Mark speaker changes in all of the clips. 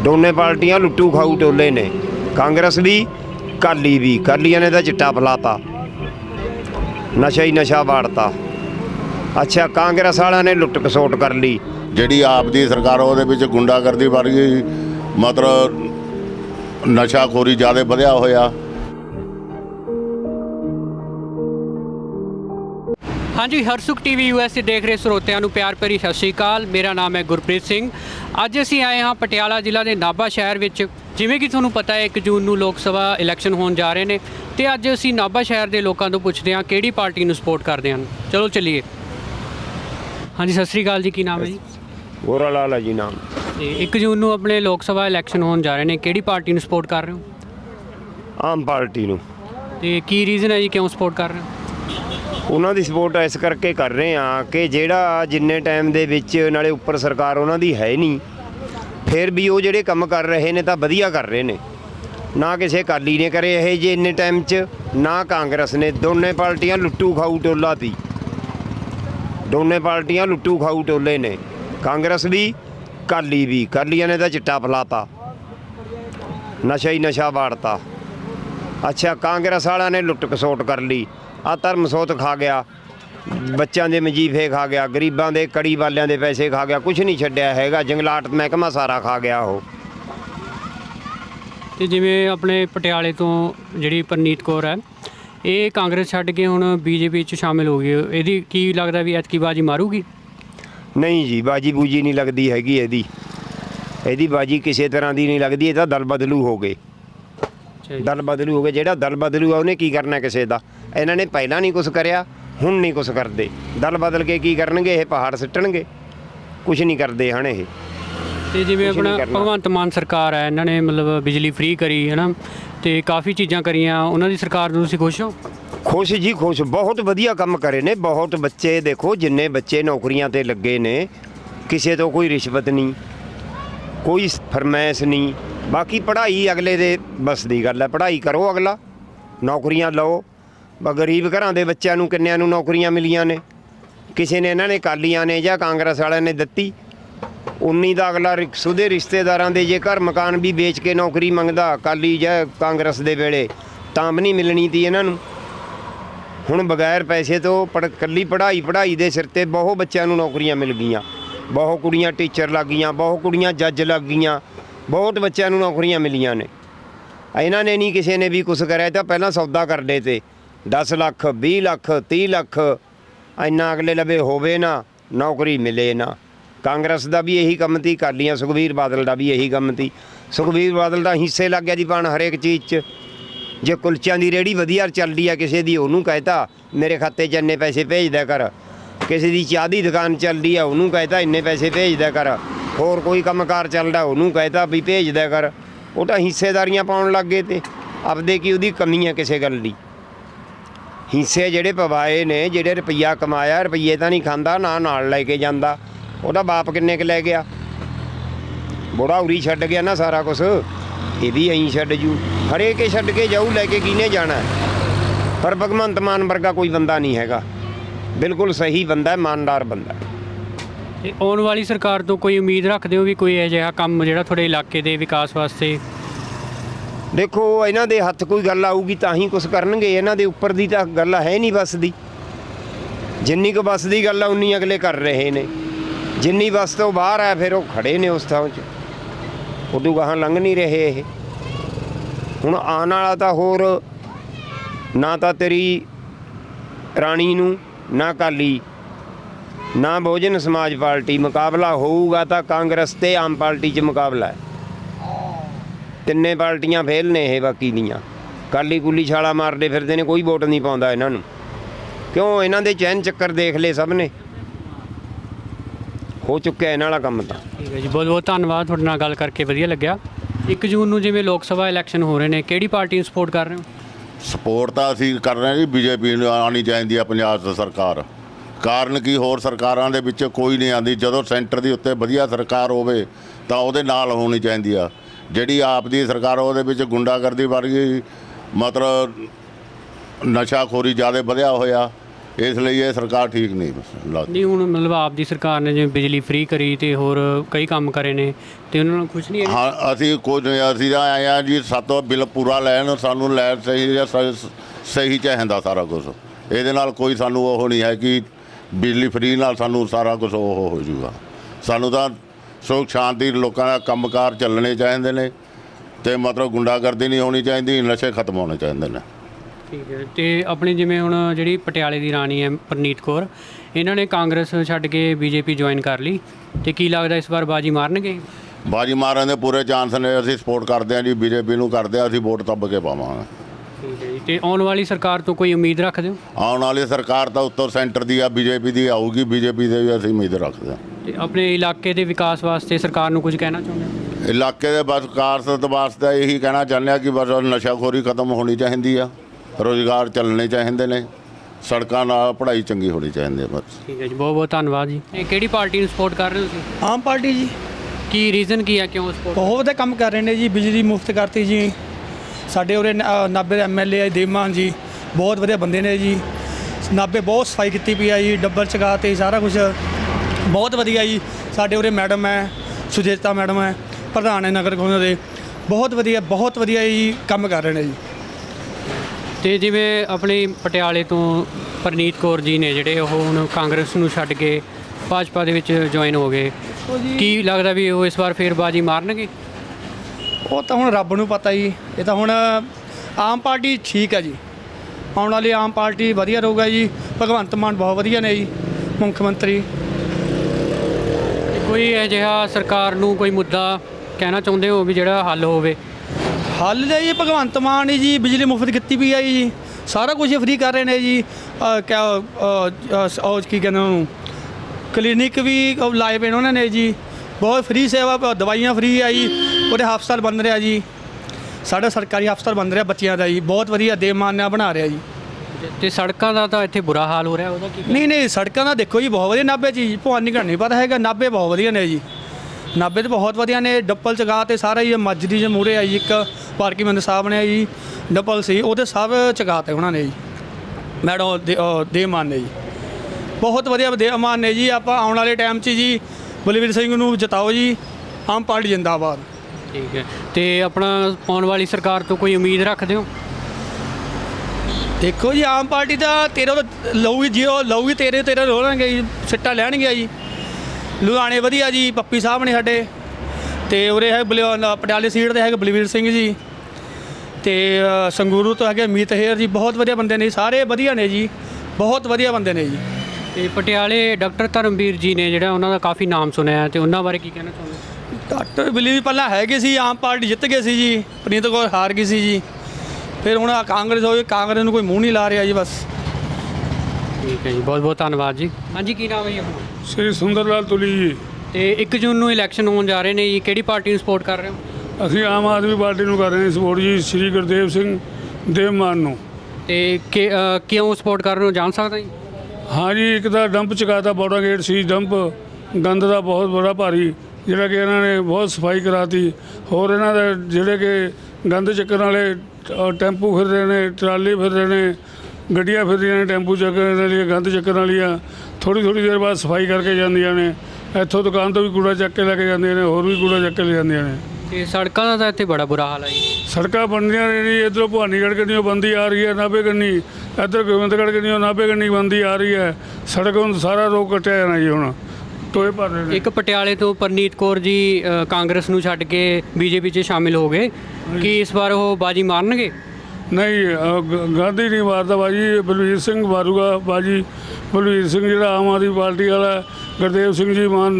Speaker 1: ਦੋਨੇ ਪਾਰਟੀਆਂ ਲੁੱਟੂ ਖਾਊ ਟੋਲੇ ਨੇ। ਕਾਂਗਰਸ ਵੀ, ਕਾਲੀ ਵੀ, ਕਾਲੀਆਂ ਨੇ ਤਾਂ ਚਿੱਟਾ ਫਲਾਤਾ। ਨਸ਼ਾ ਹੀ ਨਸ਼ਾ ਵਾੜਤਾ। ਅੱਛਾ, ਕਾਂਗਰਸ ਵਾਲਿਆਂ ਨੇ ਲੁੱਟ ਕਸੋਟ ਕਰ ਲਈ।
Speaker 2: ਜਿਹੜੀ ਆਪ ਦੀ ਸਰਕਾਰ ਉਹਦੇ ਵਿੱਚ ਗੁੰਡਾਗਰਦੀ ਵਧ ਮਤਲਬ ਨਸ਼ਾਖੋਰੀ ਜ਼ਿਆਦਾ ਵਧਿਆ ਹੋਇਆ।
Speaker 3: ਹਾਂਜੀ ਹਰਸੁਖ ਟੀਵੀ ਯੂਐਸਏ ਦੇਖ ਰਹੇ ਸਰੋਤਿਆਂ ਨੂੰ ਪਿਆਰ ਭਰੀ ਸਤਿ ਸ਼੍ਰੀ ਅਕਾਲ। ਮੇਰਾ ਨਾਮ ਹੈ ਗੁਰਪ੍ਰੀਤ ਸਿੰਘ। ਅੱਜ ਅਸੀਂ ਆਏ ਹਾਂ ਪਟਿਆਲਾ ਜ਼ਿਲ੍ਹਾ ਦੇ ਨਾਭਾ ਸ਼ਹਿਰ ਵਿੱਚ। ਜਿਵੇਂ ਕਿ ਤੁਹਾਨੂੰ ਪਤਾ ਹੈ 1 ਜੂਨ ਨੂੰ ਲੋਕ ਸਭਾ ਇਲੈਕਸ਼ਨ ਹੋਣ ਜਾ ਰਹੇ ਨੇ ਤੇ ਅੱਜ ਅਸੀਂ ਨਾਭਾ ਸ਼ਹਿਰ ਦੇ ਲੋਕਾਂ ਤੋਂ ਪੁੱਛਦੇ ਹਾਂ ਕਿਹੜੀ ਪਾਰਟੀ ਨੂੰ ਸਪੋਰਟ ਕਰਦੇ ਹਨ? ਚਲੋ ਚੱਲੀਏ। ਹਾਂਜੀ ਸਤਿ ਸ਼੍ਰੀ ਅਕਾਲ ਜੀ ਕੀ ਨਾਮ ਹੈ ਜੀ?
Speaker 1: ਗੋਰਾ ਲਾਲ ਹੈ ਜੀ ਨਾਮ।
Speaker 3: ਤੇ 1 ਜੂਨ ਨੂੰ ਆਪਣੇ ਲੋਕ ਸਭਾ ਇਲੈਕਸ਼ਨ ਹੋਣ ਜਾ ਰਹੇ ਨੇ ਕਿਹੜੀ ਪਾਰਟੀ ਨੂੰ ਸਪੋਰਟ ਕਰ ਰਹੇ ਹੋ?
Speaker 1: ਆਮ ਪਾਰਟੀ ਨੂੰ।
Speaker 3: ਤੇ ਕੀ ਰੀਜ਼ਨ ਹੈ ਜੀ ਕਿਉਂ ਸਪੋਰਟ ਕਰ ਰਹੇ ਹੋ?
Speaker 1: ਉਹਨਾਂ ਦੀ ਸਪੋਰਟ ਇਸ ਕਰਕੇ ਕਰ ਰਹੇ ਆ ਕਿ ਜਿਹੜਾ ਜਿੰਨੇ ਟਾਈਮ ਦੇ ਵਿੱਚ ਨਾਲੇ ਉੱਪਰ ਸਰਕਾਰ ਉਹਨਾਂ ਦੀ ਹੈ ਨਹੀਂ, ਫਿਰ ਵੀ ਉਹ ਜਿਹੜੇ ਕੰਮ ਕਰ ਰਹੇ ਨੇ ਤਾਂ ਵਧੀਆ ਕਰ ਰਹੇ ਨੇ। ਨਾ ਕਿਸੇ ਕਾਲੀ ਨੇ ਕਰੇ ਇਹ ਜੇ ਇੰਨੇ ਟਾਈਮ 'ਚ, ਨਾ ਕਾਂਗਰਸ ਨੇ, ਦੋਨੇ ਪਾਰਟੀਆਂ ਲੁੱਟੂ ਖਾਊ ਟੋਲਾ ਤੀ। ਦੋਨੇ ਪਾਰਟੀਆਂ ਲੁੱਟੂ ਖਾਊ ਟੋਲੇ ਨੇ, ਕਾਂਗਰਸ ਵੀ ਕਾਲੀ ਵੀ ਕਾਲੀਆਂ ਨੇ ਤਾਂ ਚਿੱਟਾ ਫਲਾਤਾ, ਨਸ਼ਾ ਹੀ ਨਸ਼ਾ ਵਾੜਤਾ। ਅੱਛਾ, ਕਾਂਗਰਸ ਵਾਲਿਆਂ ਨੇ ਲੁੱਟ ਕਸੋਟ ਕਰ ਲਈ। ਆ ਧਰਮ ਸੋਤ ਖਾ ਗਿਆ ਬੱਚਿਆਂ ਦੇ ਮਜੀਫੇ ਖਾ ਗਿਆ ਗਰੀਬਾਂ ਦੇ ਕੜੀ ਵਾਲਿਆਂ ਦੇ ਪੈਸੇ ਖਾ ਗਿਆ ਕੁਝ ਨਹੀਂ ਛੱਡਿਆ ਹੈਗਾ ਜੰਗਲਾਤ ਮਹਿਕਮਾ ਸਾਰਾ ਖਾ ਗਿਆ ਉਹ।
Speaker 3: ਤੇ ਜਿਵੇਂ ਆਪਣੇ ਪਟਿਆਲੇ ਤੋਂ ਜਿਹੜੀ ਪਰਨੀਤ ਕੌਰ ਹੈ ਇਹ ਕਾਂਗਰਸ ਛੱਡ ਕੇ ਹੁਣ ਬੀਜੇਪੀ ਚ ਸ਼ਾਮਿਲ ਹੋ ਗਈ ਇਹਦੀ ਕੀ ਲੱਗਦਾ ਵੀ ਐਤਕੀ ਬਾਜੀ ਮਾਰੂਗੀ?
Speaker 1: ਨਹੀਂ ਜੀ ਬਾਜੀ ਬੂਜੀ ਨਹੀਂ ਲੱਗਦੀ ਹੈਗੀ ਇਹਦੀ। ਇਹਦੀ ਬਾਜੀ ਕਿਸੇ ਤਰ੍ਹਾਂ ਦੀ ਨਹੀਂ ਲੱਗਦੀ ਇਹ ਤਾਂ ਦਲ ਬਦਲੂ ਹੋ ਗਏ। ਦਲ ਬਦਲੂ ਹੋ ਗਏ ਜਿਹੜਾ ਦਲ ਬਦਲੂ ਆ ਉਹਨੇ ਕੀ ਕਰਨਾ ਕਿਸੇ ਦਾ? ਇਹਨਾਂ ਨੇ ਪਹਿਲਾਂ ਨਹੀਂ ਕੁਝ ਕਰਿਆ ਹੁਣ ਨਹੀਂ ਕੁਝ ਕਰਦੇ। ਦਲ ਬਦਲ ਕੇ ਕੀ ਕਰਨਗੇ ਇਹ ਪਹਾੜ ਸਿੱਟਣਗੇ। ਕੁਝ ਨਹੀਂ ਕਰਦੇ ਹਨ ਇਹ।
Speaker 3: ਤੇ ਜਿਵੇਂ
Speaker 1: ਕੁਛ ਨਹੀਂ
Speaker 3: ਆਪਣਾ
Speaker 1: ਕਰਨਾ।
Speaker 3: ਭਗਵੰਤ ਮਾਨ ਸਰਕਾਰ ਹੈ ਇਹਨਾਂ ਨੇ ਮਤਲਬ ਬਿਜਲੀ ਫ੍ਰੀ ਕਰੀ ਹੈ ਨਾ ਤੇ ਕਾਫੀ ਚੀਜ਼ਾਂ ਕਰੀਆਂ। ਉਹਨਾਂ ਦੀ ਸਰਕਾਰ ਤੋਂ ਤੁਸੀਂ ਖੁਸ਼ ਹੋ?
Speaker 1: ਖੁਸ਼ ਜੀ ਖੁਸ਼। ਬਹੁਤ ਵਧੀਆ ਕੰਮ ਕਰੇ ਨੇ। ਬਹੁਤ ਬੱਚੇ ਦੇਖੋ ਜਿੰਨੇ ਬੱਚੇ ਨੌਕਰੀਆਂ ਤੇ ਲੱਗੇ ਨੇ ਕਿਸੇ ਤੋਂ ਕੋਈ ਰਿਸ਼ਵਤ ਨਹੀਂ ਕੋਈ ਫਰਮੈਸ਼ ਨਹੀਂ। ਬਾਕੀ ਪੜ੍ਹਾਈ ਅਗਲੇ ਦੇ ਬਸ ਦੀ ਗੱਲ ਹੈ। ਪੜ੍ਹਾਈ ਕਰੋ ਅਗਲਾ। ਨੌਕਰੀਆਂ ਲਓ। ਬ ਗਰੀਬ ਘਰਾਂ ਦੇ ਬੱਚਿਆਂ ਨੂੰ ਕਿੰਨਿਆਂ ਨੂੰ ਨੌਕਰੀਆਂ ਮਿਲੀਆਂ ਨੇ? ਕਿਸੇ ਨੇ ਇਹਨਾਂ ਨੇ ਕਾਲੀਆਂ ਨੇ ਜਾਂ ਕਾਂਗਰਸ ਵਾਲਿਆਂ ਨੇ ਦਿੱਤੀ? ਉਨੀ ਦਾ ਅਗਲਾ ਰਿ- ਸੁਦੇ ਰਿਸ਼ਤੇਦਾਰਾਂ ਦੇ ਜੇ ਘਰ ਮਕਾਨ ਵੀ ਵੇਚ ਕੇ ਨੌਕਰੀ ਮੰਗਦਾ ਕਾਲੀ ਜਾਂ ਕਾਂਗਰਸ ਦੇ ਵੇਲੇ, ਤਾਂ ਵੀ ਨਹੀਂ ਮਿਲਣੀ ਤੀ ਇਹਨਾਂ ਨੂੰ। ਹੁਣ ਬਗੈਰ ਪੈਸੇ ਤੋਂ ਪੜ, ਕੱਲੀ ਪੜ੍ਹਾਈ ਪੜ੍ਹਾਈ ਦੇ ਸਿਰ ਤੇ ਬਹੁਤ ਬੱਚਿਆਂ ਨੂੰ ਨੌਕਰੀਆਂ ਮਿਲ ਗਈਆਂ। ਬਹੁਤ ਕੁੜੀਆਂ ਟੀਚਰ ਲੱਗ ਗਈਆਂ ਬਹੁਤ ਕੁੜੀਆਂ ਜੱਜ ਲੱਗ ਗਈਆਂ, ਬਹੁਤ ਬੱਚਿਆਂ ਨੂੰ ਨੌਕਰੀਆਂ ਮਿਲੀਆਂ ਨੇ। ਇਹਨਾਂ ਨੇ ਨਹੀਂ ਕਿਸੇ ਨੇ ਵੀ ਕੁਝ ਕਰਿਆ ਤਾਂ ਪਹਿਲਾਂ ਸੌਦਾ ਕਰਦੇ ਤੇ। 10 ਲੱਖ 20 ਲੱਖ 30 ਲੱਖ, ਇੰਨਾ ਅਗਲੇ ਲਵੇ ਹੋਵੇ ਨਾ, ਨੌਕਰੀ ਮਿਲੇ ਨਾ। ਕਾਂਗਰਸ ਦਾ ਵੀ ਇਹੀ ਕੰਮ ਤੀ ਕਰ ਕਾਲੀਆਂ ਸੁਖਬੀਰ ਬਾਦਲ ਦਾ ਵੀ ਇਹੀ ਕੰਮ ਤੀ ਸੁਖਬੀਰ ਬਾਦਲ ਦਾ ਹਿੱਸੇ ਲੱਗ ਗਿਆ ਜੀ ਪਾਣ ਹਰੇਕ ਚੀਜ਼ 'ਚ। ਜੇ ਕੁਲਚਿਆਂ ਦੀ ਰੇੜੀ ਵਧੀਆ ਚੱਲਦੀ ਆ, ਕਿਸੇ ਦੀ ਉਹਨੂੰ ਕਹਿਤਾ, ਮੇਰੇ ਖਾਤੇ 'ਚ ਇੰਨੇ ਪੈਸੇ ਭੇਜ ਦਿਆ ਕਰ। ਕਿਸੇ ਦੀ ਚਾਹ ਦੀ ਦੁਕਾਨ ਚੱਲਦੀ ਆ, ਉਹਨੂੰ ਕਹਿਤਾ, ਇੰਨੇ ਪੈਸੇ ਭੇਜ ਦਿਆ ਕਰ। ਹੋਰ ਕੋਈ ਕੰਮਕਾਰ ਚੱਲਦਾ, ਉਹਨੂੰ ਕਹਿਤਾ ਵੀ ਭੇਜ ਦਿਆ ਕਰ। ਉਹ ਤਾਂ ਹਿੱਸੇਦਾਰੀਆਂ ਪਾਉਣ ਲੱਗ ਗਏ ਤੇ, ਆਪਦੇ ਕੀ ਉਹਦੀ ਕਮੀ ਆ ਕਿਸੇ ਗੱਲ ਦੀ? ਹਿੱਸੇ ਜਿਹੜੇ ਪਵਾਏ ਨੇ, ਜਿਹੜੇ ਰੁਪਈਆ ਕਮਾਇਆ, ਰੁਪਈਏ ਤਾਂ ਨਹੀਂ ਖਾਂਦਾ, ਨਾ ਨਾਲ ਲੈ ਕੇ ਜਾਂਦਾ। ਉਹਦਾ ਬਾਪ ਕਿੰਨੇ ਕੁ ਲੈ ਗਿਆ? ਬੁੜਾ ਉਰੀ ਛੱਡ ਗਿਆ ਨਾ ਸਾਰਾ ਕੁਝ ਇਹ ਵੀ ਐਂ ਛੱਡ ਜੂ। ਹਰੇ ਹਰੇਕੇ ਛੱਡ ਕੇ ਜਾਊ, ਲੈ ਕੇ ਕਿਹਨੇ ਜਾਣਾ? ਪਰ ਭਗਵੰਤ ਮਾਨ ਵਰਗਾ ਕੋਈ ਬੰਦਾ ਨਹੀਂ ਹੈਗਾ। ਬਿਲਕੁਲ ਸਹੀ ਬੰਦਾ ਹੈ ਇਮਾਨਦਾਰ ਬੰਦਾ। ਹੈ।
Speaker 3: ਤੇ ਆਉਣ ਵਾਲੀ ਸਰਕਾਰ ਤੋਂ ਕੋਈ ਉਮੀਦ ਰੱਖਦੇ ਹੋ ਵੀ ਕੋਈ ਅਜਿਹਾ ਕੰਮ ਜਿਹੜਾ ਤੁਹਾਡੇ ਇਲਾਕੇ ਦੇ ਵਿਕਾਸ ਵਾਸਤੇ
Speaker 1: ਦੇਖੋ, ਇਹਨਾਂ ਦੇ ਹੱਥ ਕੋਈ ਗੱਲ ਆਊਗੀ ਤਾਂ ਹੀ ਕੁਝ ਕਰਨਗੇ। ਇਹਨਾਂ ਦੇ ਉੱਪਰ ਦੀ ਤਾਂ ਗੱਲ ਹੈ ਨਹੀਂ ਬਸ ਦੀ। ਜਿੰਨੀ ਕੁ ਬਸ ਦੀ ਗੱਲ ਆ, ਉਨੀ ਅਗਲੇ ਕਰ ਰਹੇ ਨੇ। ਜਿੰਨੀ ਬਸ ਤੋਂ ਬਾਹਰ ਆ, ਫਿਰ ਉਹ ਖੜੇ ਨੇ ਉਸ ਥਾਂ 'ਚ। ਉਦੋਂ ਗਾਹਾਂ ਲੰਘ ਨਹੀਂ ਰਹੇ ਇਹ। ਹੁਣ ਆਉਣ ਵਾਲਾ ਤਾਂ ਹੋਰ, ਨਾ ਤਾਂ ਤੇਰੀ ਰਾਣੀ ਨੂੰ, ਨਾ ਕਾਲੀ ਨਾ ਬਹੁਜਨ ਸਮਾਜ ਪਾਰਟੀ। ਮੁਕਾਬਲਾ ਹੋਊਗਾ ਤਾਂ ਕਾਂਗਰਸ ਤੇ ਆਮ ਪਾਰਟੀ 'ਚ ਮੁਕਾਬਲਾ ਹੈ। ਤਿੰਨੇ ਪਾਰਟੀਆਂ ਫੇਲ ਨੇ ਇਹ ਬਾਕੀ ਦੀਆਂ। ਕਾਲੀ ਕੁਲੀ ਛਾਲਾ ਮਾਰਦੇ ਫਿਰਦੇ ਨੇ ਕੋਈ ਵੋਟ ਨਹੀਂ ਪਾਉਂਦਾ ਇਹਨਾਂ ਨੂੰ। ਕਿਉਂ? ਇਹਨਾਂ ਦੇ ਚੈਨ ਚੱਕਰ ਦੇਖ ਲਏ ਸਭ ਨੇ। ਹੋ ਚੁੱਕਿਆ ਇਹਨਾਂ ਵਾਲਾ ਕੰਮ ਤਾਂ।
Speaker 3: ਠੀਕ ਹੈ ਜੀ ਬਹੁਤ ਬਹੁਤ ਧੰਨਵਾਦ ਤੁਹਾਡੇ ਨਾਲ ਗੱਲ ਕਰਕੇ ਵਧੀਆ ਲੱਗਿਆ। 1 ਜੂਨ ਨੂੰ ਜਿਵੇਂ ਲੋਕ ਸਭਾ ਇਲੈਕਸ਼ਨ ਹੋ ਰਹੇ ਨੇ ਕਿਹੜੀ ਪਾਰਟੀ ਨੂੰ ਸਪੋਰਟ ਕਰ ਰਹੇ ਹੋ?
Speaker 2: ਸਪੋਰਟ ਤਾਂ ਅਸੀਂ ਕਰ ਰਹੇ ਹਾਂ ਜੀ ਬੀਜੇਪੀ ਨੂੰ ਆਉਣੀ ਚਾਹੀਦੀ ਆ ਪੰਜਾਬ ਦੀ ਸਰਕਾਰ। ਕਾਰਨ ਕੀ? ਹੋਰ ਸਰਕਾਰਾਂ ਦੇ ਵਿੱਚ ਕੋਈ ਨਹੀਂ ਆਂਦੀ ਜਦੋਂ ਸੈਂਟਰ ਦੀ ਉੱਤੇ ਵਧੀਆ ਸਰਕਾਰ ਹੋਵੇ ਤਾਂ ਉਹਦੇ ਨਾਲ ਹੋਣੀ ਚਾਹੀਦੀ ਆ। ਜਿਹੜੀ ਆਪ ਦੀ ਸਰਕਾਰ ਉਹਦੇ ਵਿੱਚ ਗੁੰਡਾਗਰਦੀ ਵਧ ਗਈ। ਮਤਲਬ ਨਸ਼ਾਖੋਰੀ ਜ਼ਿਆਦਾ ਵਧਿਆ ਹੋਇਆ। ਇਸ ਲਈ ਇਹ ਸਰਕਾਰ ਠੀਕ ਨਹੀਂ ਲੱਗਦੀ
Speaker 3: ਨਹੀਂ ਹੁਣ ਮਤਲਬ ਆਪ ਦੀ ਸਰਕਾਰ ਨੇ ਜਿਵੇਂ ਬਿਜਲੀ ਫ੍ਰੀ ਕਰੀ ਤੇ ਹੋਰ ਕਈ ਕੰਮ ਕਰੇ ਨੇ ਤੇ ਉਹਨਾਂ ਨੂੰ ਖੁਸ਼ ਨਹੀਂ ਹੈ?
Speaker 2: ਅਸੀਂ ਕੁਝ ਅਸੀਂ ਤਾਂ ਆਏ ਆ ਜੀ ਸਾਤੋਂ ਬਿੱਲ ਪੂਰਾ ਲੈਣ ਸਾਨੂੰ ਲੈ ਸਹੀ ਜਾਂ ਸਹੀ ਚਾਹੀਦਾ ਸਾਰਾ ਕੁਝ ਇਹਦੇ ਨਾਲ ਕੋਈ ਸਾਨੂੰ ਉਹ ਨਹੀਂ ਹੈ ਕਿ ਬਿਜਲੀ ਫ੍ਰੀ ਨਾਲ ਸਾਨੂੰ ਸਾਰਾ ਕੁਝ ਉਹ ਹੋ ਜਾਊਗਾ ਸਾਨੂੰ ਤਾਂ ਸੁੱਖ ਸ਼ਾਂਤੀ ਲੋਕਾਂ ਦਾ ਕੰਮਕਾਰ ਚੱਲਣੇ ਚਾਹੀਦੇ ਨੇ ਤੇ ਮਤਲਬ ਗੁੰਡਾਗਰਦੀ ਨਹੀਂ ਹੋਣੀ ਚਾਹੀਦੀ ਨਸ਼ੇ ਖਤਮ ਹੋਣੇ ਚਾਹੀਦੇ ਨੇ।
Speaker 3: ਠੀਕ ਹੈ ਤੇ ਆਪਣੀ ਜਿਵੇਂ ਹੁਣ ਜਿਹੜੀ ਪਟਿਆਲੇ ਦੀ ਰਾਣੀ ਹੈ ਪ੍ਰਨੀਤ ਕੌਰ ਇਹਨਾਂ ਨੇ ਕਾਂਗਰਸ ਛੱਡ ਕੇ ਬੀਜੇਪੀ ਜੁਆਇਨ ਕਰ ਲਈ ਤੇ ਕੀ ਲੱਗਦਾ ਇਸ ਵਾਰ ਬਾਜੀ ਮਾਰਨਗੇ?
Speaker 2: ਬਾਜੀ ਮਾਰਨ ਦੇ ਪੂਰੇ ਚਾਂਸ ਨੇ ਅਸੀਂ ਸਪੋਰਟ ਕਰਦੇ ਹਾਂ ਜੀ ਬੀਜੇਪੀ ਨੂੰ ਕਰਦੇ ਹਾਂ ਅਸੀਂ ਵੋਟ ਦੱਬ ਕੇ ਪਾਵਾਂਗੇ।
Speaker 3: ਠੀਕ ਹੈ ਜੀ ਤੇ ਆਉਣ ਵਾਲੀ ਸਰਕਾਰ ਤੋਂ ਕੋਈ ਉਮੀਦ ਰੱਖਦੇ ਹੋ?
Speaker 2: ਆਉਣ ਵਾਲੀ ਸਰਕਾਰ ਤਾਂ ਉੱਤੋਂ ਸੈਂਟਰ ਦੀ ਆ ਬੀਜੇਪੀ ਦੀ ਆਊਗੀ ਬੀਜੇਪੀ ਦੇ ਵੀ ਅਸੀਂ ਉਮੀਦ ਰੱਖਦੇ ਹਾਂ।
Speaker 3: ਤੇ ਆਪਣੇ ਇਲਾਕੇ ਦੇ ਵਿਕਾਸ ਵਾਸਤੇ ਸਰਕਾਰ ਨੂੰ ਕੁਝ ਕਹਿਣਾ ਚਾਹੁੰਦੇ ਹੋ?
Speaker 2: ਇਲਾਕੇ ਦੇ ਬਸ ਕਾਰਸਤ ਵਾਸਤੇ ਇਹੀ ਕਹਿਣਾ ਚਾਹੁੰਦੇ ਆ ਕਿ ਬਸ ਨਸ਼ਾਖੋਰੀ ਖਤਮ ਹੋਣੀ ਚਾਹੀਦੀ ਆ ਰੋਜ਼ਗਾਰ ਚੱਲਣੇ ਚਾਹੀਦੇ ਨੇ ਸੜਕਾਂ ਨਾਲ ਪੜ੍ਹਾਈ ਚੰਗੀ ਹੋਣੀ ਚਾਹੀਦੀ ਹੈ ਬਸ।
Speaker 3: ਠੀਕ ਹੈ ਜੀ ਬਹੁਤ ਬਹੁਤ ਧੰਨਵਾਦ ਜੀ। ਇਹ ਕਿਹੜੀ ਪਾਰਟੀ ਨੂੰ ਸਪੋਰਟ ਕਰ ਰਹੇ ਹੋ ਤੁਸੀਂ?
Speaker 4: ਆਮ ਪਾਰਟੀ ਜੀ।
Speaker 3: ਕੀ ਰੀਜ਼ਨ ਕੀ ਹੈ ਕਿਉਂ ਸਪੋਰਟ
Speaker 4: ਬਹੁਤ ਵਧੀਆ ਕੰਮ ਕਰ ਰਹੇ ਨੇ ਜੀ ਬਿਜਲੀ ਮੁਫਤ ਕਰਤੀ ਜੀ। ਸਾਡੇ ਉਰੇ ਨ- ਅ, ਨਾਭੇ ਦੇ ਐਮਐਲਏ ਦੇਵਮਾਨ ਜੀ ਬਹੁਤ ਵਧੀਆ ਬੰਦੇ ਨੇ ਜੀ। ਨਾਭੇ ਬਹੁਤ ਸਫ਼ਾਈ ਕੀਤੀ ਪਈ ਆ ਜੀ ਡੱਬਰ ਚਗਾ ਤੇ ਸਾਰਾ ਕੁਝ ਬਹੁਤ ਵਧੀਆ ਜੀ। ਸਾਡੇ ਉਰੇ ਮੈਡਮ ਹੈ ਸੁਜੇਤਾ ਮੈਡਮ ਹੈ ਪ੍ਰਧਾਨ ਹੈ ਨਗਰ ਕੌਂਸਲ ਦੇ। ਬਹੁਤ ਵਧੀਆ ਬਹੁਤ ਵਧੀਆ ਜੀ ਕੰਮ ਕਰ ਰਹੇ ਨੇ ਜੀ।
Speaker 3: ਤੇ ਜਿਵੇਂ ਆਪਣੀ ਪਟਿਆਲੇ ਤੋਂ ਪ੍ਰਨੀਤ ਕੌਰ ਜੀ ਨੇ ਜਿਹੜੇ ਉਹ ਹੁਣ ਕਾਂਗਰਸ ਨੂੰ ਛੱਡ ਕੇ ਭਾਜਪਾ ਦੇ ਵਿੱਚ ਜੁਆਇਨ ਹੋ ਗਏ। ਕੀ ਲੱਗਦਾ ਵੀ ਉਹ ਇਸ ਵਾਰ ਫੇਰ ਬਾਜੀ ਮਾਰਨਗੇ?
Speaker 4: ਉਹ ਤਾਂ ਹੁਣ ਰੱਬ ਨੂੰ ਪਤਾ ਜੀ। ਇਹ ਤਾਂ ਹੁਣ ਆਮ ਪਾਰਟੀ ਠੀਕ ਹੈ ਜੀ। ਆਉਣ ਵਾਲੀ ਆਮ ਪਾਰਟੀ ਵਧੀਆ ਰਹੂਗਾ ਜੀ। ਭਗਵੰਤ ਮਾਨ ਬਹੁਤ ਵਧੀਆ ਨੇ ਜੀ ਮੁੱਖ ਮੰਤਰੀ।
Speaker 3: ਕੋਈ ਅਜਿਹਾ ਸਰਕਾਰ ਨੂੰ ਕੋਈ ਮੁੱਦਾ ਕਹਿਣਾ ਚਾਹੁੰਦੇ ਹੋ ਵੀ ਜਿਹੜਾ ਹੱਲ ਹੋਵੇ?
Speaker 4: ਹੱਲ ਦਾ ਜੀ ਭਗਵੰਤ ਮਾਨ ਹੀ ਜੀ ਬਿਜਲੀ ਮੁਫਤ ਕੀਤੀ ਵੀ ਆ ਜੀ। ਸਾਰਾ ਕੁਝ ਫ੍ਰੀ ਕਰ ਰਹੇ ਨੇ ਜੀ। ਕਿਆ ਉਹ ਕੀ ਕਹਿੰਦੇ ਉਹਨੂੰ? ਕਲੀਨਿਕ ਵੀ ਲਾਏ ਪਏ ਨੇ ਉਹਨਾਂ ਨੇ ਜੀ। ਬਹੁਤ ਫ੍ਰੀ ਸੇਵਾ, ਦਵਾਈਆਂ ਫ੍ਰੀ ਆ ਜੀ। ਉਹਦੇ ਹਸਪਤਾਲ ਬਣ ਰਿਹਾ ਜੀ। ਸਾਡਾ ਸਰਕਾਰੀ ਹਸਪਤਾਲ ਬਣ ਰਿਹਾ ਬੱਚਿਆਂ ਦਾ ਜੀ। ਬਹੁਤ ਵਧੀਆ ਦੇਵ ਦੇਮਾਨਿਆ ਬਣਾ ਰਿਹਾ ਜੀ।
Speaker 3: ਤੇ ਸੜਕਾਂ ਦਾ ਤਾਂ ਇੱਥੇ ਬੁਰਾ ਹਾਲ ਹੋ ਰਿਹਾ ਉਹਦਾ ਕੀ
Speaker 4: ਨਹੀਂ ਨਹੀਂ ਸੜਕਾਂ ਦਾ ਦੇਖੋ ਜੀ ਬਹੁਤ ਵਧੀਆ 'ਚ ਜੀ ਭਵਾਨੀ ਘਰ ਨਹੀਂ ਪਤਾ ਹੈਗਾ ਨਾਭੇ ਬਹੁਤ ਵਧੀਆ ਨੇ ਜੀ। ਨਾਭੇ ਤੇ ਬਹੁਤ ਵਧੀਆ ਨੇ ਡੱਪਲ ਚਗਾ ਤੇ ਸਾਰਾ ਹੀ ਮਸਜਿਦ ਦੇ ਮੂਹਰੇ ਆ ਜੀ ਇੱਕ ਪਾਰਕੀ ਮੰਦ ਸਾਹਿਬ ਨੇ ਜੀ ਡੱਪਲ ਸੀ ਉਹਦੇ ਸਭ ਚਗਾ ਤੇ ਉਹਨਾਂ ਨੇ ਜੀ। ਮੈਡਮ ਦੇ ਦੇਮਾਨ ਨੇ ਜੀ। ਬਹੁਤ ਵਧੀਆ ਦੇਮਾਨ ਨੇ ਜੀ ਆਪਾਂ ਆਉਣ ਵਾਲੇ ਟਾਈਮ 'ਚ ਜੀ ਬਲਵੀਰ ਸਿੰਘ ਨੂੰ ਜਿਤਾਓ ਜੀ ਆਮ ਪਾਰਟੀ ਜਿੰਦਾਬਾਦ।
Speaker 3: ਠੀਕ ਹੈ। ਤੇ ਆਪਣਾ ਆਉਣ ਵਾਲੀ ਸਰਕਾਰ ਤੋਂ ਕੋਈ ਉਮੀਦ ਰੱਖਦੇ ਹੋ?
Speaker 4: ਦੇਖੋ ਜੀ ਆਮ ਪਾਰਟੀ ਦਾ ਤੇਰੇ ਤਾਂ ਲਊਗੀ ਜੀ ਉਹ ਲਊਗੀ ਤੇਰੇ ਤੇਰੇ ਰੋਣਗੇ ਜੀ ਸਿੱਟਾ ਲੈਣਗੇ ਜੀ। ਲੁਧਿਆਣੇ ਵਧੀਆ ਜੀ ਪੱਪੀ ਸਾਹਿਬ ਨੇ ਸਾਡੇ। ਤੇ ਉਰੇ ਹੈ ਬਲਿਓ- ਪਟਿਆਲੇ ਸੀਟ ਤੇ ਹੈਗੇ ਬਲਵੀਰ ਸਿੰਘ ਜੀ। ਤੇ ਅ, ਸੰਗਰੂਰ ਤੋਂ ਹੈਗੇ ਮੀਤ ਹੇਰ ਜੀ ਬਹੁਤ ਵਧੀਆ ਬੰਦੇ ਨੇ ਜੀ, ਸਾਰੇ ਵਧੀਆ ਨੇ ਜੀ ਬਹੁਤ ਵਧੀਆ ਬੰਦੇ ਨੇ ਜੀ।
Speaker 3: ਤੇ ਪਟਿਆਲੇ ਡਾਕਟਰ ਧਰਮਵੀਰ ਜੀ ਨੇ ਜਿਹੜਾ ਉਹਨਾਂ ਦਾ ਕਾਫੀ ਨਾਮ ਸੁਣਿਆ ਹੈ ਤੇ ਉਹਨਾਂ ਬਾਰੇ ਕੀ ਕਹਿਣਾ ਚਾਹੁੰਦੇ?
Speaker 4: ਡਾਕਟਰ ਬਲੀ ਪਹਿਲਾਂ ਹੈਗੇ ਸੀ ਆਮ ਪਾਰਟੀ ਜਿੱਤ ਗਏ ਸੀ ਜੀ ਪ੍ਰੀਤ ਕੌਰ ਹਾਰ ਗਈ ਸੀ ਜੀ। ਫਿਰ ਹੁਣ ਆਹ ਕਾਂਗਰਸ ਹੋਈ ਕਾਂਗਰਸ ਨੂੰ ਕੋਈ ਮੂੰਹ ਨਹੀਂ ਲਾ ਰਿਹਾ ਜੀ ਬਸ।
Speaker 3: ਠੀਕ ਹੈ ਜੀ ਬਹੁਤ ਬਹੁਤ ਧੰਨਵਾਦ ਜੀ। ਹਾਂਜੀ ਕੀ ਨਾਮ ਹੈ ਜੀ ਆਪਣਾ?
Speaker 5: ਸ੍ਰੀ ਸੁੰਦਰ ਲਾਲ ਤੁਲੀ ਜੀ।
Speaker 3: ਤੇ 1 ਜੂਨ ਨੂੰ ਇਲੈਕਸ਼ਨ ਹੋਣ ਜਾ ਰਹੇ ਨੇ ਜੀ ਕਿਹੜੀ ਪਾਰਟੀ ਨੂੰ ਸਪੋਰਟ ਕਰ ਰਹੇ ਹੋ?
Speaker 5: ਅਸੀਂ ਆਮ ਆਦਮੀ ਪਾਰਟੀ ਨੂੰ ਕਰ ਰਹੇ ਹਾਂ ਸਪੋਰਟ ਜੀ ਸ੍ਰੀ ਗੁਰਦੇਵ ਸਿੰਘ ਦੇਵਮਾਨ ਨੂੰ।
Speaker 3: ਤੇ ਕਿ- ਅ, ਕਿਉਂ ਸਪੋਰਟ ਕਰ ਰਹੇ ਹੋ ਜਾਣ ਸਕਦਾ ਜੀ?
Speaker 5: ਹਾਂ ਜੀ ਇੱਕ ਤਾਂ ਡੰਪ ਚਕਾਤਾ ਬੋੜਾ ਗੇਟ ਸੀ ਡੰਪ ਗੰਦ ਦਾ ਬਹੁਤ ਬੜਾ ਭਾਰੀ ਜਿਹੜਾ ਕਿ ਇਹਨਾਂ ਨੇ ਬਹੁਤ ਸਫ਼ਾਈ ਕਰਾਤੀ। ਹੋਰ ਇਹਨਾਂ ਦੇ ਜਿਹੜੇ ਕਿ ਗੰਦ ਚੱਕਣ ਵਾਲੇ ਟੈਂਪੂ ਫਿਰ ਰਹੇ ਨੇ ਟਰਾਲੀ ਫਿਰ ਰਹੇ ਨੇ ਗੱਡੀਆਂ ਫਿਰ ਰਹੀਆਂ ਨੇ ਟੈਂਪੂ ਚੱਕਣ ਵਾਲੀਆਂ ਗੰਦ ਚੱਕਣ ਵਾਲੀਆਂ। ਥੋੜੀ ਥੋੜੀ ਦੇਰ ਬਾਅਦ ਸਫ਼ਾਈ ਕਰਕੇ ਜਾਂਦੀਆਂ ਨੇ। ਇੱਥੋਂ ਦੁਕਾਨ ਤੋਂ ਵੀ ਕੂੜਾ ਚੱਕ ਕੇ ਲੈ ਕੇ ਜਾਂਦੀਆਂ ਨੇ ਹੋਰ ਵੀ ਕੂੜਾ ਚੱਕ ਕੇ ਲੈ ਜਾਂਦੀਆਂ ਨੇ।
Speaker 3: ਤੇ ਸੜਕਾਂ ਦਾ ਤਾਂ ਇੱਥੇ ਬੜਾ ਬੁਰਾ ਹਾਲ ਹੈ ਜੀ।
Speaker 5: ਸੜਕਾਂ ਬਣਦੀਆਂ ਨੇ ਜੀ ਇਧਰੋਂ ਭਵਾਨੀਗੜ੍ਹ ਕੰਨੀਓ ਬੰਦੀ ਆ ਰਹੀ ਹੈ ਨਾਭੇ ਕੰਨੀ। ਇੱਧਰ ਗੋਬਿੰਦਗੜ੍ਹ ਕੰਨੀਓ ਨਾਭੇ ਕੰਨੀ ਬੰਦੀ ਆ ਰਹੀ ਹੈ। ਸੜਕ ਹੁਣ ਸਾਰਾ ਰੋਕ ਕੱਟਿਆ ਜਾਣਾ ਜੀ ਹੁਣ ਟੋਏ ਭਰ ਰਹੇ ਨੇ।
Speaker 3: ਇੱਕ ਪਟਿਆਲੇ ਤੋਂ ਪਰਨੀਤ ਕੌਰ ਜੀ ਅ, ਕਾਂਗਰਸ ਨੂੰ ਛੱਡ ਕੇ ਬੀਜੇਪੀ 'ਚ ਸ਼ਾਮਿਲ ਹੋ ਗਏ। ਕੀ ਇਸ ਵਾਰ ਉਹ ਬਾਜੀ ਮਾਰਨਗੇ?
Speaker 5: ਨਹੀਂ ਗ- ਗਾਂਧੀ ਨਹੀਂ ਮਾਰਦਾ ਬਾਜੀ ਬਲਵੀਰ ਸਿੰਘ ਮਾਰੂਗਾ ਬਾਜੀ। ਬਲਵੀਰ ਸਿੰਘ ਜਿਹੜਾ ਆਮ ਆਦਮੀ ਪਾਰਟੀ ਵਾਲਾ ਹੈ, ਗੁਰਦੇਵ ਸਿੰਘ ਜੀ ਮਾਨ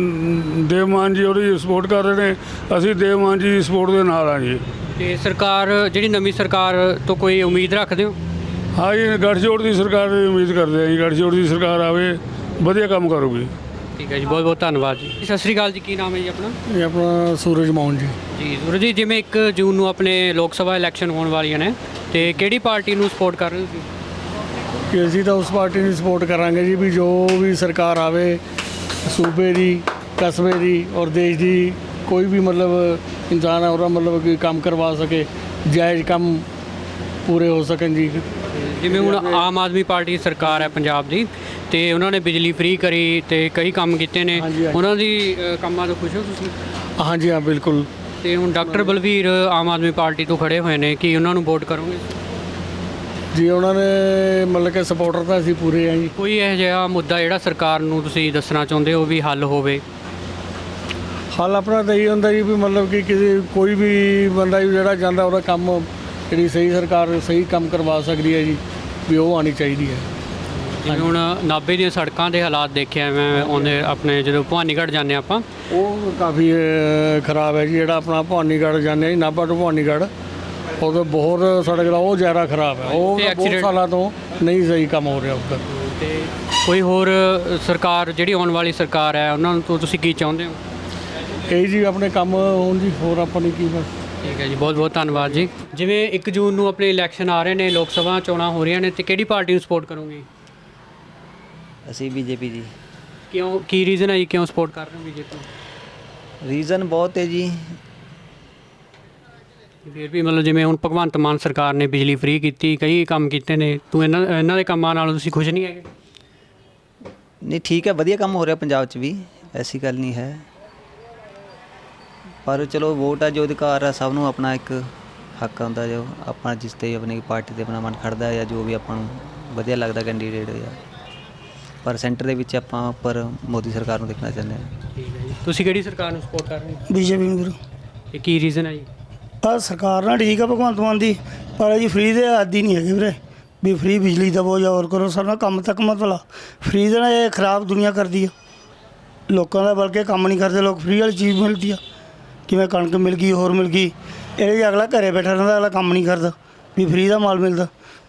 Speaker 5: ਦੇਵ ਮਾਨ ਜੀ ਉਹਦੀ ਸਪੋਰਟ ਕਰ ਰਹੇ ਨੇ ਅਸੀਂ ਦੇਵ ਮਾਨ ਜੀ ਦੀ ਸਪੋਰਟ ਦੇ ਨਾਲ ਆ ਜੀ
Speaker 3: ਤੇ ਸਰਕਾਰ ਜਿਹੜੀ ਨਵੀਂ ਸਰਕਾਰ ਤੋਂ ਕੋਈ ਉਮੀਦ ਰੱਖਦੇ ਹੋ?
Speaker 5: ਹਾਂ ਜੀ ਗੱਠਜੋੜ ਦੀ ਸਰਕਾਰ ਦੀ ਉਮੀਦ ਕਰਦੇ ਹਾਂ ਜੀ ਗੱਠਜੋੜ ਦੀ ਸਰਕਾਰ ਆਵੇ ਵਧੀਆ ਕੰਮ ਕਰੂਗੀ।
Speaker 3: ਠੀਕ ਹੈ ਜੀ ਬਹੁਤ ਬਹੁਤ ਧੰਨਵਾਦ ਜੀ। ਸਤਿ ਸ਼੍ਰੀ ਅਕਾਲ ਜੀ ਕੀ ਨਾਮ ਹੈ ਜੀ ਆਪਣਾ?
Speaker 4: ਇਹ ਆਪਣਾ ਸੂਰਜ ਮੌਨ ਜੀ।
Speaker 3: ਜੀ ਸੂਰਜ ਜੀ ਜਿਵੇਂ 1 ਜੂਨ ਨੂੰ ਆਪਣੇ ਲੋਕ ਸਭਾ ਇਲੈਕਸ਼ਨ ਹੋਣ ਵਾਲੀਆਂ ਨੇ ਤੇ ਕਿਹੜੀ ਪਾਰਟੀ ਨੂੰ ਸਪੋਰਟ ਕਰ ਰਹੇ ਹੋ ਤੁਸੀਂ?
Speaker 6: ਕਿ ਅਸੀਂ ਤਾਂ ਉਸ ਪਾਰਟੀ ਨੂੰ ਸਪੋਰਟ ਕਰਾਂਗੇ ਜੀ ਵੀ ਜੋ ਵੀ ਸਰਕਾਰ ਆਵੇ ਸੂਬੇ ਦੀ ਕਸਬੇ ਦੀ ਔਰ ਦੇਸ਼ ਦੀ ਕੋਈ ਵੀ ਮਤਲਬ ਇਨਸਾਨ ਹੈ ਉਹਦਾ ਮਤਲਬ ਕਿ ਕੰਮ ਕਰਵਾ ਸਕੇ ਜਾਇਜ਼ ਕੰਮ ਪੂਰੇ ਹੋ ਸਕਣ ਜੀ।
Speaker 3: ਜਿਵੇਂ ਹੁਣ ਆਮ ਆਦਮੀ ਪਾਰਟੀ ਸਰਕਾਰ ਹੈ ਪੰਜਾਬ ਦੀ ਤੇ ਉਹਨਾਂ ਨੇ ਬਿਜਲੀ ਫ੍ਰੀ ਕਰੀ ਤੇ ਕਈ ਕੰਮ ਕੀਤੇ ਨੇ।
Speaker 6: ਹਾਂਜੀ, ਹਾਂਜੀ।
Speaker 3: ਉਹਨਾਂ ਦੀ ਅ, ਕੰਮਾਂ ਤੋਂ ਖੁਸ਼ ਹੋ ਤੁਸੀਂ?
Speaker 6: ਹਾਂਜੀ ਹਾਂ ਬਿਲਕੁਲ।
Speaker 3: ਤੇ ਹੁਣ ਡਾਕਟਰ ਬਲਵੀਰ ਆਮ ਆਦਮੀ ਪਾਰਟੀ ਤੋਂ ਖੜੇ ਹੋਏ ਨੇ ਕੀ ਉਹਨਾਂ ਨੂੰ ਵੋਟ ਕਰੋਗੇ?
Speaker 6: ਜੀ ਉਹਨਾਂ ਨੇ ਮਤਲਬ ਕਿ ਸਪੋਰਟਰ ਤਾਂ ਅਸੀਂ ਪੂਰੇ ਆ ਜੀ।
Speaker 3: ਕੋਈ ਇਹੋ ਜਿਹਾ ਮੁੱਦਾ ਜਿਹੜਾ ਸਰਕਾਰ ਨੂੰ ਤੁਸੀਂ ਦੱਸਣਾ ਚਾਹੁੰਦੇ ਹੋ ਵੀ ਹੱਲ ਹੋਵੇ?
Speaker 6: ਹਾਲ ਆਪਣਾ ਤਾਂ ਇਹ ਹੁੰਦਾ ਜੀ ਵੀ ਮਤਲਬ ਕਿ ਕਿਸੇ ਕੋਈ ਵੀ ਬੰਦਾ ਜਿਹੜਾ ਜਾਂਦਾ ਉਹਦਾ ਕੰਮ ਜਿਹੜੀ ਸਹੀ ਸਰਕਾਰ ਸਹੀ ਕੰਮ ਕਰਵਾ ਸਕਦੀ ਹੈ ਜੀ ਵੀ ਉਹ ਆਣੀ ਚਾਹੀਦੀ ਹੈ।
Speaker 3: ਜਿਵੇਂ ਹੁਣ ਨਾਭੇ ਦੀਆਂ ਸੜਕਾਂ ਦੇ ਹਾਲਾਤ ਦੇਖਿਆ ਮੈਂ ਉਹਦੇ ਆਪਣੇ ਜਦੋਂ ਭਵਾਨੀਗੜ੍ਹ ਜਾਂਦੇ ਆਪਾਂ।
Speaker 6: ਉਹ ਕਾਫੀ ਅਹ, ਖਰਾਬ ਹੈ ਜੀ ਜਿਹੜਾ ਆਪਣਾ ਭਵਾਨੀਗੜ੍ਹ ਜਾਂਦੇ ਹਾਂ ਜੀ ਨਾਭਾ ਤੋਂ ਭਵਾਨੀਗੜ੍ਹ। ਉਹ ਤਾਂ ਬਹੁਤ ਸੜਕ ਦਾ ਉਹ ਜ਼ਿਆਦਾ ਖਰਾਬ ਹੈ। ਉਹ
Speaker 3: ਤੇ
Speaker 6: ਬਹੁਤ
Speaker 3: accident-
Speaker 6: ਸਾਲਾਂ ਤੋਂ ਨਹੀਂ ਸਹੀ ਕੰਮ ਹੋ ਰਿਹਾ ਉੱਧਰ।
Speaker 3: ਤੇ ਕੋਈ ਹੋਰ ਸਰਕਾਰ ਜਿਹੜੀ ਆਉਣ ਵਾਲੀ ਸਰਕਾਰ ਹੈ ਉਹਨਾਂ ਨੂੰ ਤੋਂ ਤੁਸੀਂ ਕੀ ਚਾਹੁੰਦੇ ਹੋ?
Speaker 6: ਇਹ ਜੀ ਆਪਣੇ ਕੰਮ ਹੋਣ ਜੀ ਹੋਰ ਆਪਾਂ ਨੇ ਕੀ ਬਸ।
Speaker 3: ਠੀਕ ਹੈ ਜੀ ਬਹੁਤ ਬਹੁਤ ਧੰਨਵਾਦ ਜੀ। ਜਿਵੇਂ 1 ਜੂਨ ਨੂੰ ਆਪਣੇ ਇਲੈਕਸ਼ਨ ਆ ਰਹੇ ਨੇ ਲੋਕ ਸਭਾ ਚੋਣਾਂ ਹੋ ਰਹੀਆਂ ਨੇ ਤੇ ਕਿਹੜੀ ਪਾਰਟੀ ਨੂੰ ਸਪੋਰਟ ਕਰੋਗੇ?
Speaker 7: ਅਸੀਂ ਬੀਜੇਪੀ ਜੀ
Speaker 3: ਕਿਉਂ ਕੀ ਰੀਜ਼ਨ ਹੈ ਜੀ? ਕਿਉਂ ਸਪੋਰਟ ਕਰ ਰਹੇ ਹੋ ਬੀਜੇਪੀ
Speaker 7: ਰੀਜ਼ਨ ਬਹੁਤ ਹੈ ਜੀ।
Speaker 3: ਫਿਰ ਵੀ ਮਤਲਬ ਜਿਵੇਂ ਹੁਣ ਭਗਵੰਤ ਮਾਨ ਸਰਕਾਰ ਨੇ ਬਿਜਲੀ ਫ੍ਰੀ ਕੀਤੀ ਕਈ ਕੰਮ ਕੀਤੇ ਨੇ। ਤੂੰ ਇਹਨਾਂ ਇਹਨਾਂ ਦੇ ਕੰਮਾਂ ਨਾਲ ਤੁਸੀਂ ਖੁਸ਼ ਨਹੀਂ ਹੈਗੇ?
Speaker 7: ਨਹੀਂ ਠੀਕ ਹੈ ਵਧੀਆ ਕੰਮ ਹੋ ਰਿਹਾ ਪੰਜਾਬ 'ਚ ਵੀ। ਐਸੀ ਗੱਲ ਨਹੀਂ ਹੈ। ਪਰ ਚਲੋ ਵੋਟ ਆ ਜੋ ਅਧਿਕਾਰ ਆ ਸਭ ਨੂੰ ਆਪਣਾ ਇੱਕ ਹੱਕ ਹੁੰਦਾ ਜੋ। ਆਪਣਾ ਜਿਸ ਤੇ ਆਪਣੀ ਪਾਰਟੀ ਤੇ ਆਪਣਾ ਮਨ ਖੜਦਾ ਜਾਂ ਜੋ ਵੀ ਆਪਾਂ ਨੂੰ ਵਧੀਆ ਲੱਗਦਾ ਕੈਂਡੀਡੇਟ ਜਾਂ। ਪਰ ਸੈਂਟਰ ਦੇ ਵਿੱਚ ਆਪਾਂ ਉੱਪਰ ਮੋਦੀ ਸਰਕਾਰ ਨੂੰ ਦੇਖਣਾ ਚਾਹੁੰਦੇ ਹਾਂ।
Speaker 3: ਠੀਕ ਹੈ ਜੀ। ਤੁਸੀਂ ਕਿਹੜੀ ਸਰਕਾਰ ਨੂੰ ਸਪੋਰਟ ਕਰ ਰਹੇ ਹੋ?
Speaker 8: ਬੀਜੇਪੀ ਨੂੰ ਵੀਰ।
Speaker 3: ਇਹ ਕੀ ਰੀਜ਼ਨ ਹੈ ਜੀ?
Speaker 8: ਆ ਸਰਕਾਰ ਨਾਲ ਠੀਕ ਆ ਭਗਵੰਤ ਮਾਨ ਦੀ ਪਰ ਜੀ ਫ੍ਰੀ ਦੇ ਆਦੀ ਨਹੀਂ ਹੈਗੇ ਵੀਰੇ। ਵੀ ਫ੍ਰੀ ਬਿਜਲੀ ਦਵੋ ਜਾਂ ਹੋਰ ਕਰੋ ਸਾਡਾ ਕੰਮ ਤੱਕ ਮਤਲਬ ਫ੍ਰੀ ਦੇ ਨਾਲ ਇਹ ਖਰਾਬ ਦੁਨੀਆ ਕਰਦੀ ਆ। ਲੋਕਾਂ ਦਾ ਬਲਕਿ ਕੰਮ ਨਹੀਂ ਕਰਦੇ ਲੋਕ ਫ੍ਰੀ ਵਾਲੀ ਚੀਜ਼ ਮਿਲਦੀ ਆ। ਕਿਵੇਂ ਕਣਕ ਮਿਲ ਗਈ ਹੋਰ ਮਿਲ ਗਈ। ਇਹਦੇ 'ਚ ਅਗਲਾ ਘਰੇ ਬੈਠਾ ਰਹਿੰਦਾ ਅਗਲਾ ਕੰਮ ਨਹੀਂ ਕਰਦਾ। ਵੀ ਫ੍ਰੀ ਦਾ ਮਾਲ ਮਿਲਦਾ।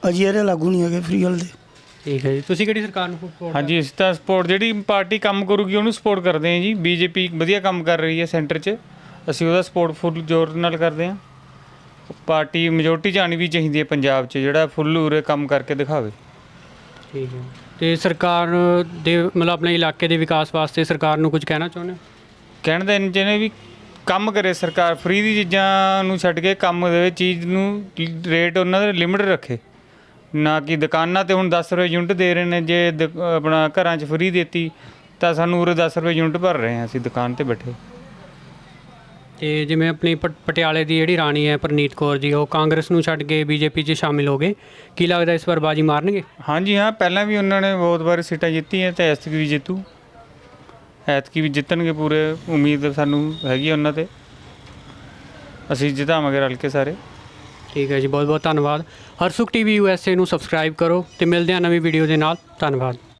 Speaker 8: ਅਜੀ ਇਹਦੇ ਲਾਗੂ ਨਹੀਂ ਹੈਗੇ ਫ੍ਰੀ ਵਾਲੇ ਦੇ।
Speaker 3: ਠੀਕ ਹੈ ਜੀ। ਤੁਸੀਂ ਕਿਹੜੀ ਸਰਕਾਰ ਨੂੰ ਸਪੋਰਟ
Speaker 9: ਹਾਂਜੀ ਅਸੀਂ ਤਾਂ ਸਪੋਰਟ ਜਿਹੜੀ ਪਾਰਟੀ ਕੰਮ ਕਰੂਗੀ ਉਹਨੂੰ ਸਪੋਰਟ ਕਰਦੇ ਹਾਂ ਜੀ। ਬੀਜੇਪੀ ਵਧੀਆ ਕੰਮ ਕਰ ਰਹੀ ਹੈ ਸੈਂਟਰ 'ਚ। ਅਸੀਂ ਉਹਦਾ ਸਪੋਰਟ ਫੁੱਲ ਜ਼ੋਰ ਨਾਲ ਕਰਦੇ ਹਾਂ। ਪਾਰਟੀ ਮੈਜੋਰਟੀ 'ਚ ਆਉਣੀ ਵੀ ਚਾਹੀਦੀ ਹੈ ਪੰਜਾਬ 'ਚ ਜਿਹੜਾ ਫੁੱਲ ਉਰੇ ਕੰਮ ਕਰਕੇ ਦਿਖਾਵੇ।
Speaker 3: ਠੀਕ ਹੈ। ਤੇ ਸਰਕਾਰ ਦੇ ਮਤਲਬ ਆਪਣੇ ਇਲਾਕੇ ਦੇ ਵਿਕਾਸ ਵਾਸਤੇ ਸਰਕਾਰ ਨੂੰ ਕੁਝ ਕਹਿਣਾ ਚਾਹੁੰਦੇ ਹੋ?
Speaker 9: ਕਹਿਣ ਦਾ ਇੰਜ ਨੇ ਵੀ ਕੰਮ ਕਰੇ ਸਰਕਾਰ ਫ੍ਰੀ ਦੀ ਚੀਜ਼ਾਂ ਨੂੰ ਛੱਡ ਕੇ ਕੰਮ ਦੇ ਚੀਜ਼ ਨੂੰ ਰੇਟ ਉਹਨਾਂ ਦੇ ਲਿਮਿਟ ਰੱਖੇ। ਨਾ ਕਿ ਦੁਕਾਨਾਂ ਤੇ ਹੁਣ 10 ਰੁਪਏ ਯੂਨਿਟ ਦੇ ਰਹੇ ਨੇ ਜੇ ਦੁ- ਆਪਣਾ ਘਰਾਂ 'ਚ ਫ੍ਰੀ ਦਿੱਤੀ ਤਾਂ ਸਾਨੂੰ ਉਰੇ 10 ਰੁਪਏ ਯੂਨਿਟ ਭਰ ਰਹੇ ਹਾਂ ਅਸੀਂ ਦੁਕਾਨ ਤੇ ਬੈਠੇ।
Speaker 3: ਤੇ ਜਿਵੇਂ ਆਪਣੀ ਪਟ- ਪਟਿਆਲੇ ਦੀ ਜਿਹੜੀ ਰਾਣੀ ਹੈ ਪ੍ਰਨੀਤ ਕੌਰ ਜੀ ਉਹ ਕਾਂਗਰਸ ਨੂੰ ਛੱਡ ਕੇ ਬੀਜੇਪੀ 'ਚ ਸ਼ਾਮਿਲ ਹੋ ਗਏ। ਕੀ ਲੱਗਦਾ ਇਸ ਵਾਰ ਬਾਜੀ ਮਾਰਨਗੇ?
Speaker 9: ਹਾਂਜੀ ਹਾਂ ਪਹਿਲਾਂ ਵੀ ਉਹਨਾਂ ਨੇ ਬਹੁਤ ਵਾਰ ਸੀਟਾਂ ਜਿੱਤੀਆਂ ਤੇ ਐਤਕੀ ਵੀ ਜਿੱਤੂ। ਐਤਕੀ ਵੀ ਜਿੱਤਣਗੇ ਪੂਰੇ ਉਮੀਦ ਸਾਨੂੰ ਹੈਗੀ ਉਹਨਾਂ ਤੇ। ਅਸੀਂ ਜਿਤਾਵਾਂਗੇ ਰਲ ਕੇ ਸਾਰੇ।
Speaker 3: ਠੀਕ ਹੈ ਜੀ ਬਹੁਤ ਬਹੁਤ ਧੰਨਵਾਦ। ਹਰਸੁਖ ਟੀਵੀ ਯੂਐਸਏ ਨੂੰ ਸਬਸਕ੍ਰਾਈਬ ਕਰੋ ਤੇ ਮਿਲਦੇ ਹਾਂ ਨਵੀਂ ਵੀਡੀਓ ਦੇ ਨਾਲ। ਧੰਨਵਾਦ।